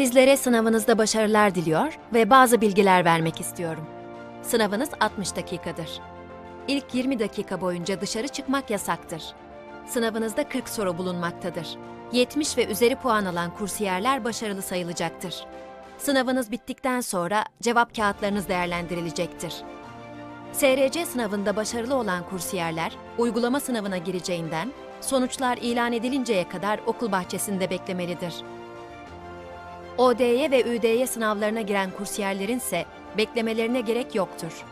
Sizlere sınavınızda başarılar diliyor ve bazı bilgiler vermek istiyorum. Sınavınız 60 dakikadır. İlk 20 dakika boyunca dışarı çıkmak yasaktır. Sınavınızda 40 soru bulunmaktadır. 70 ve üzeri puan alan kursiyerler başarılı sayılacaktır. Sınavınız bittikten sonra cevap kağıtlarınız değerlendirilecektir. SRC sınavında başarılı olan kursiyerler uygulama sınavına gireceğinden sonuçlar ilan edilinceye kadar okul bahçesinde beklemelidir. ODY ve ÜDY sınavlarına giren kursiyerlerin ise beklemelerine gerek yoktur.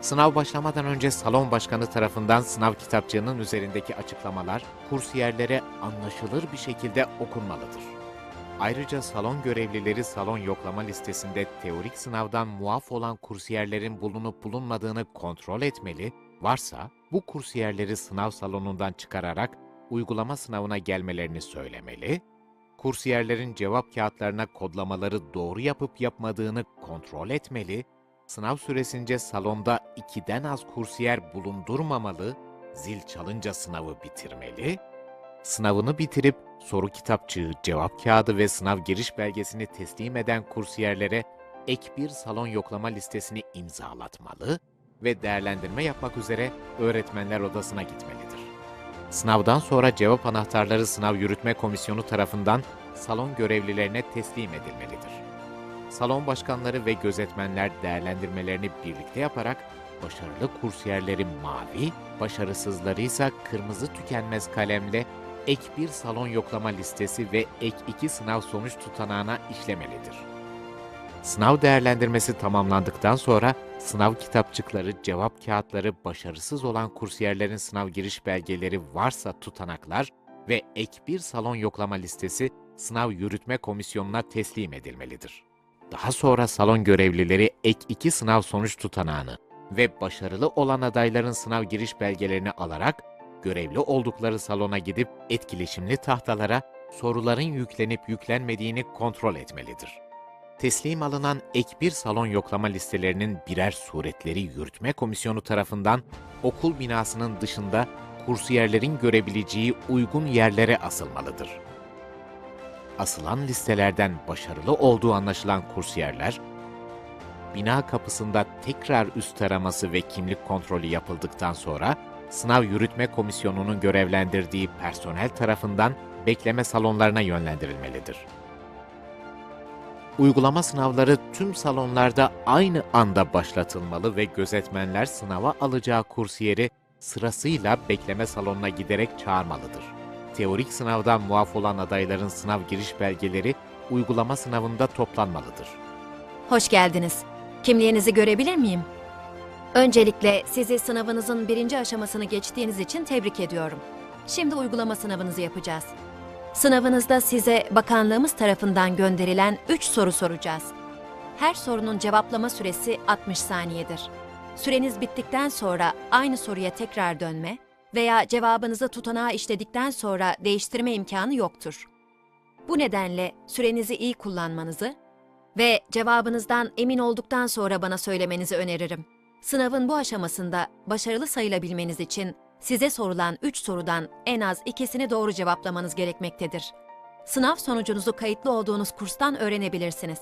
Sınav başlamadan önce salon başkanı tarafından sınav kitapçığının üzerindeki açıklamalar kursiyerlere anlaşılır bir şekilde okunmalıdır. Ayrıca salon görevlileri salon yoklama listesinde teorik sınavdan muaf olan kursiyerlerin bulunup bulunmadığını kontrol etmeli, varsa bu kursiyerleri sınav salonundan çıkararak uygulama sınavına gelmelerini söylemeli, kursiyerlerin cevap kağıtlarına kodlamaları doğru yapıp yapmadığını kontrol etmeli, sınav süresince salonda ikiden az kursiyer bulundurmamalı, zil çalınca sınavı bitirmeli, sınavını bitirip soru kitapçığı, cevap kağıdı ve sınav giriş belgesini teslim eden kursiyerlere ek bir salon yoklama listesini imzalatmalı ve değerlendirme yapmak üzere öğretmenler odasına gitmelidir. Sınavdan sonra cevap anahtarları sınav yürütme komisyonu tarafından salon görevlilerine teslim edilmelidir. Salon başkanları ve gözetmenler değerlendirmelerini birlikte yaparak başarılı kursiyerleri mavi, başarısızları ise kırmızı tükenmez kalemle ek bir salon yoklama listesi ve ek iki sınav sonuç tutanağına işlemelidir. Sınav değerlendirmesi tamamlandıktan sonra sınav kitapçıkları, cevap kağıtları, başarısız olan kursiyerlerin sınav giriş belgeleri varsa tutanaklar ve ek bir salon yoklama listesi sınav yürütme komisyonuna teslim edilmelidir. Daha sonra salon görevlileri ek iki sınav sonuç tutanağını ve başarılı olan adayların sınav giriş belgelerini alarak görevli oldukları salona gidip etkileşimli tahtalara soruların yüklenip yüklenmediğini kontrol etmelidir. Teslim alınan ek bir salon yoklama listelerinin birer suretleri yürütme komisyonu tarafından okul binasının dışında kursiyerlerin görebileceği uygun yerlere asılmalıdır. Asılan listelerden başarılı olduğu anlaşılan kursiyerler, bina kapısında tekrar üst taraması ve kimlik kontrolü yapıldıktan sonra sınav yürütme komisyonunun görevlendirdiği personel tarafından bekleme salonlarına yönlendirilmelidir. Uygulama sınavları tüm salonlarda aynı anda başlatılmalı ve gözetmenler sınava alacağı kursiyeri sırasıyla bekleme salonuna giderek çağırmalıdır. Teorik sınavdan muaf olan adayların sınav giriş belgeleri uygulama sınavında toplanmalıdır. Hoş geldiniz. Kimliğinizi görebilir miyim? Öncelikle sizi sınavınızın birinci aşamasını geçtiğiniz için tebrik ediyorum. Şimdi uygulama sınavınızı yapacağız. Sınavınızda size bakanlığımız tarafından gönderilen 3 soru soracağız. Her sorunun cevaplama süresi 60 saniyedir. Süreniz bittikten sonra aynı soruya tekrar dönme veya cevabınızı tutanağa işledikten sonra değiştirme imkanı yoktur. Bu nedenle sürenizi iyi kullanmanızı ve cevabınızdan emin olduktan sonra bana söylemenizi öneririm. Sınavın bu aşamasında başarılı sayılabilmeniz için size sorulan 3 sorudan en az ikisini doğru cevaplamanız gerekmektedir. Sınav sonucunuzu kayıtlı olduğunuz kurstan öğrenebilirsiniz.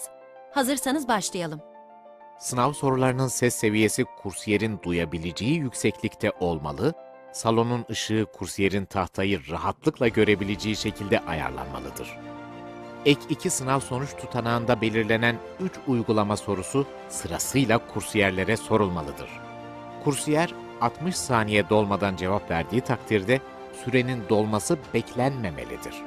Hazırsanız başlayalım. Sınav sorularının ses seviyesi kursiyerin duyabileceği yükseklikte olmalı, salonun ışığı kursiyerin tahtayı rahatlıkla görebileceği şekilde ayarlanmalıdır. Ek 2 sınav sonuç tutanağında belirlenen 3 uygulama sorusu sırasıyla kursiyerlere sorulmalıdır. Kursiyer 60 saniye dolmadan cevap verdiği takdirde sürenin dolması beklenmemelidir.